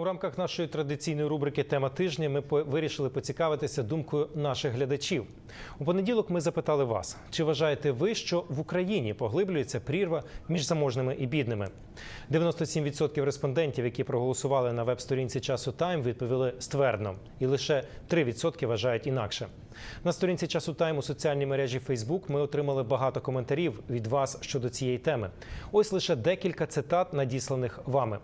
У рамках нашої традиційної рубрики Тема тижня ми вирішили поцікавитися думкою наших глядачів. У понеділок ми запитали вас, чи вважаєте ви, що в Україні поглиблюється прірва між заможними і бідними? 97% респондентів, які проголосували на веб-сторінці часу Тайм, відповіли ствердно, і лише 3% вважають інакше. На сторінці часу Тайм у соціальній мережі Facebook ми отримали багато коментарів від вас щодо цієї теми. Ось лише декілька цитат, надісланих вами.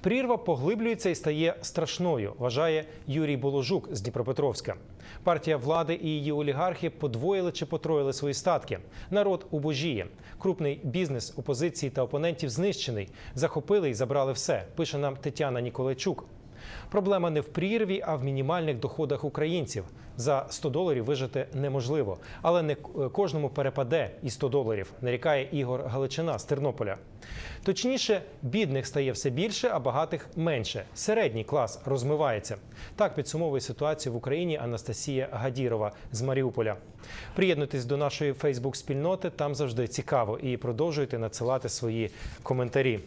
Прірва поглиблюється і стає страшною, вважає Юрій Боложук з Дніпропетровська. Партія влади і її олігархи подвоїли чи потроїли свої статки. Народ убожіє. Крупний бізнес опозиції та опонентів знищений. Захопили і забрали все. Пише нам Тетяна Ніколайчук. Проблема не в прірві, а в мінімальних доходах українців. За 100 доларів вижити неможливо, але не кожному перепаде і 100 доларів, нарікає Ігор Галичина з Тернополя. Точніше, бідних стає все більше, а багатих менше. Середній клас розмивається. Так підсумовує ситуацію в Україні Анастасія Гадірова з Маріуполя. Приєднуйтесь до нашої Фейсбук-спільноти, там завжди цікаво, і продовжуйте надсилати свої коментарі.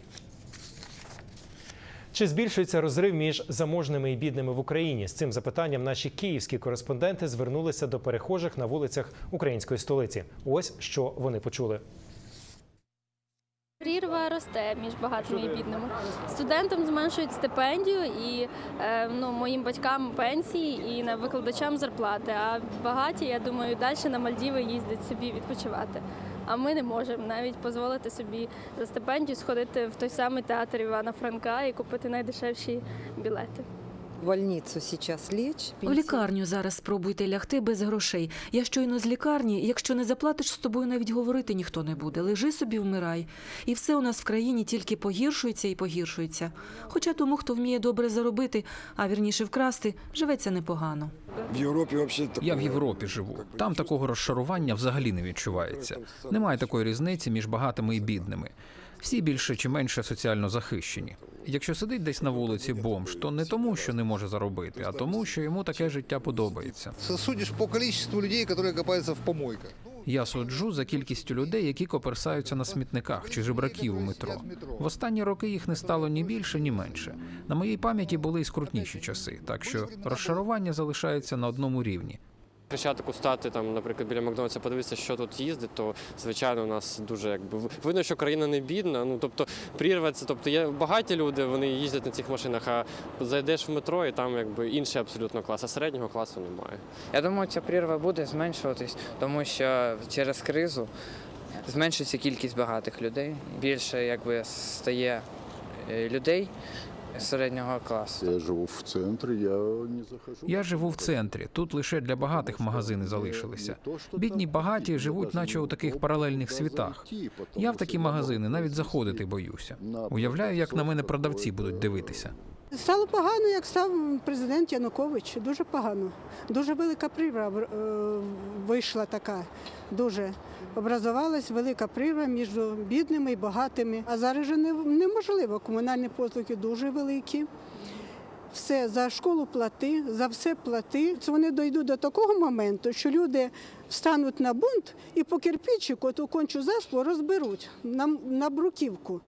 Чи збільшується розрив між заможними і бідними в Україні? З цим запитанням наші київські кореспонденти звернулися до перехожих на вулицях української столиці. Ось що вони почули. Росте між багатими і бідними. Студентам зменшують стипендію і е, ну, моїм батькам пенсії і на викладачам зарплати. А багаті, я думаю, далі на Мальдіви їздять собі відпочивати. А ми не можемо навіть дозволити собі за стипендію сходити в той самий театр Івана Франка і купити найдешевші білети. В больницу сейчас лечь. В лікарню зараз спробуйте лягти без грошей. Я щойно з лікарні. Якщо не заплатиш, з тобою навіть говорити ніхто не буде. Лежи собі, вмирай. І все у нас в країні тільки погіршується і погіршується. Хоча тому, хто вміє добре заробити, а вірніше вкрасти, живеться непогано. В Європі Я в Європі живу. Там такого розчарування взагалі не відчувається. Немає такої різниці між багатими і бідними. Всі більше чи менше соціально захищені. Якщо сидить десь на вулиці бомж, то не тому, що не може заробити, а тому, що йому таке життя подобається. судиш по количеству людей, які копаються в помойках. Я суджу за кількістю людей, які коперсаються на смітниках чи жебраків у метро. В останні роки їх не стало ні більше, ні менше. На моїй пам'яті були і скрутніші часи, так що розчарування залишається на одному рівні. Хрещатику стати там, наприклад, біля Макдональдса, подивитися, що тут їздить, то звичайно у нас дуже якби видно, що країна не бідна. Ну тобто прірва це, тобто є багаті люди, вони їздять на цих машинах, а зайдеш в метро і там якби інший абсолютно клас, а середнього класу немає. Я думаю, ця прірва буде зменшуватись, тому що через кризу зменшиться кількість багатих людей. Більше якби стає е, людей середнього класу. Я живу в центрі, я не захожу. Я живу в центрі. Тут лише для багатих магазини залишилися. Бідні багаті живуть, наче у таких паралельних світах. Я в такі магазини навіть заходити боюся. Уявляю, як на мене продавці будуть дивитися. Стало погано, як став президент Янукович. Дуже погано. Дуже велика прірва е, вийшла така. Дуже образувалась велика прірва між бідними і багатими. А зараз же неможливо. Комунальні послуги дуже великі. Все за школу плати, за все плати. Це Вони дійдуть до такого моменту, що люди встануть на бунт і по кирпичику ту кончу заслу розберуть на, на бруківку.